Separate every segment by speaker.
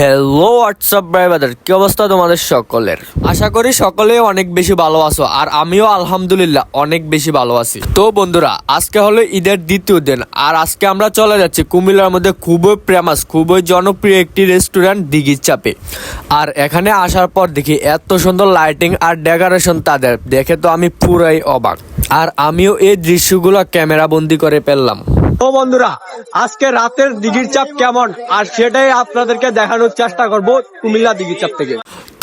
Speaker 1: Hello WhatsApp ভাই বাদার কি অবস্থা তোমাদের সকলের? আশা করি সকলে অনেক বেশি ভালো আছো, আর আমিও আলহামদুলিল্লাহ অনেক বেশি ভালো আছি। তো বন্ধুরা, আজকে হলো ঈদের দ্বিতীয় দিন, আর আজকে আমরা চলে যাচ্ছি কুমিল্লার মধ্যে খুবই ফেমাস খুবই জনপ্রিয় একটি রেস্টুরেন্ট দিঘির চাপে। আর এখানে আসার পর দেখি এত সুন্দর লাইটিং আর ডেকোরেশন তাদের, দেখে তো আমি পুরাই অবাক। আর আমিও এই দৃশ্যগুলো ক্যামেরা বন্দি করে ফেললাম।
Speaker 2: তো বন্ধুরা, আজকে রাতের দিঘির চাপ কেমন? আর সেটাই আপনাদেরকে দেখানোর চেষ্টা করব কুমিল্লা দিঘির চাপ থেকে।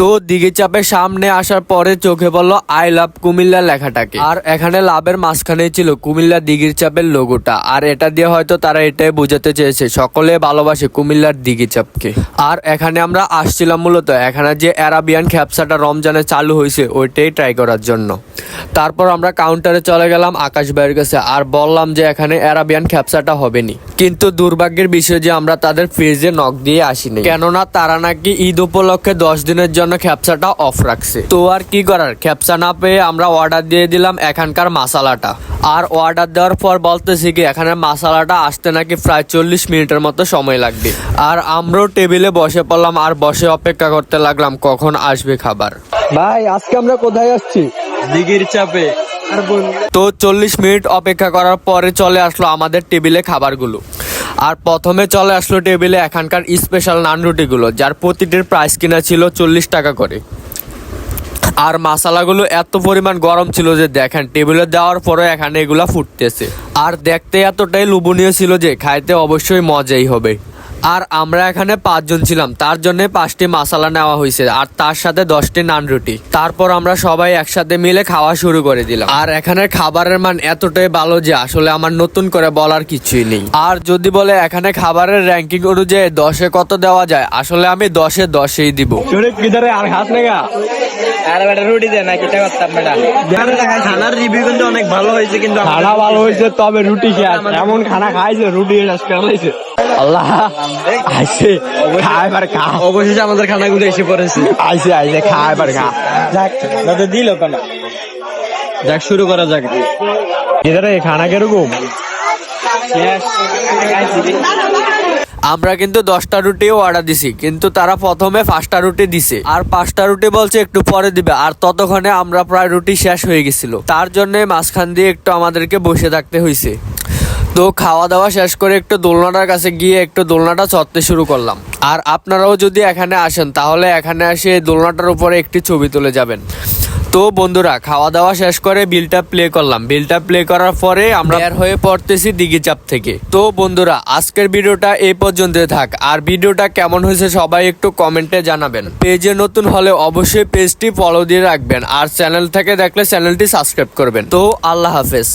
Speaker 1: তো দিঘি চাপের সামনে আসার পরে চোখে পড়ল আই লাভ কুমিল্লা লেখাটাকে। আর এখানে লাভের মাঝখানে ছিল কুমিল্লা দিঘির চাপের লোগোটা। আর এটা দিয়ে হয়তো তারা এটাই বোঝাতে চেয়েছে, সকলে ভালোবাসে কুমিল্লার দিঘি চাপকে। আর এখানে আমরা আসছিলাম মূলত, এখানে যে অ্যারাবিয়ান খ্যাপসাটা রমজানে চালু হয়েছে, ওইটাই ট্রাই করার জন্য। তারপর আমরা কাউন্টারে চলে গেলাম আকাশ ভাইয়ের কাছে আর বললাম যে এখানে অ্যারাবিয়ান খ্যাপসাটা হবেনি। কিন্তু দুর্ভাগ্যের বিষয় যে আমরা তাদের ফ্রিজে নখ দিয়ে আসিনি। কেননা তারা নাকি ঈদ উপলক্ষে দশ দিনের জন্য খ্যাপসাটা অফ রাখছে। তো আর কি করার? খ্যাপসা না পেয়ে আমরা অর্ডার দিয়ে দিলাম এখানকার মাসালাটা আর অর্ডার দেওয়ার পর বলতেছি কি এখানে মাসালাটা আসতে নাকি প্রায় চল্লিশ মিনিটের মতো সময় লাগবে। আর আমরাও টেবিলে বসে পড়লাম আর বসে অপেক্ষা করতে লাগলাম কখন আসবে খাবার।
Speaker 2: ভাই আজকে আমরা কোথায় আসছি? দিঘির চাপে। আর
Speaker 1: তো চল্লিশ মিনিট অপেক্ষা করার পরে চলে আসলো আমাদের টেবিলে খাবারগুলো। আর প্রথমে চলে আসলো টেবিলে এখানকার স্পেশাল নান রুটিগুলো, যার প্রতিটির প্রাইস কিনা ছিল চল্লিশ টাকা করে। আর মশালাগুলো এত পরিমাণ গরম ছিল যে দেখেন, টেবিলে দেওয়ার পরে এখানে এগুলা ফুটতেছে। আর দেখতে এতটাই লোভনীয় ছিল যে, খাইতে অবশ্যই মজাই হবে। আর আমরা এখানে পাঁচজন ছিলাম। তার জন্য পাঁচটি মশালা নেওয়া হয়েছে আর তার সাথে দশটি নান রুটি। তারপর আমরা সবাই একসাথে মিলে খাওয়া শুরু করে দিলাম। আর এখানে খাবারের মান এতটাই ভালো যে আসলে আমার নতুন করে বলার কিছুই নেই। আর যদি বলে এখানে খাবারের র্যাঙ্কিং অনুযায়ী দশে কত দেওয়া যায় আসলে আমি দশে দশেই দিব।
Speaker 2: আর খাস নেগা
Speaker 3: আর বেটা রুটি দে না কিটা করতাম বেটা? খানার রিভিউ কিন্তু অনেক ভালো হয়েছে কিন্তু
Speaker 2: খানা ভালো হয়েছে তবে রুটি খেয়ে এমন খানা খাইছে রুটি আজকে আল্লাহ। বার খা।
Speaker 3: অবশেষে আমাদের খানাগুলো এসে পড়েছে।
Speaker 2: আইছে আইছে খায় বার খা।
Speaker 3: যাক দাদা দিল কেন? যাক শুরু করা যাক।
Speaker 2: কিধারে খানা কীরকম?
Speaker 1: আমরা কিন্তু দশটা রুটিও অর্ডার দিছি কিন্তু তারা প্রথমে পাঁচটা রুটি দিছে। আর পাঁচটা রুটি বলছে একটু পরে দিবে আর ততক্ষণে আমরা প্রায় রুটি শেষ হয়ে গেছিল। তার জন্য মাঝখান দিয়ে একটু আমাদেরকে বসে থাকতে হয়েছে তো খাওয়া দাওয়া শেষ করে একটু দোলনাটার কাছে গিয়ে একটু দোলনাটা চড়তে শুরু করলাম। আর আপনারাও যদি এখানে আসেন, তাহলে এখানে এসে দোলনাটার উপরে একটি ছবি তুলে যাবেন। তো বন্ধুরা খাওয়া দাওয়া শেষ করে বিলটা প্লে করলাম। বিলটা প্লে করার পরে আমরা বের হয়ে পড়তেছি দিঘি চাপ থেকে। তো বন্ধুরা, আজকের ভিডিওটা এই পর্যন্ত থাক। আর ভিডিওটা কেমন হয়েছে সবাই একটু কমেন্টে জানাবেন। পেজে নতুন হলে অবশ্যই পেজটি ফলো দিয়ে রাখবেন। আর চ্যানেল থেকে দেখলে চ্যানেলটি সাবস্ক্রাইব করবেন। তো আল্লাহ হাফেজ।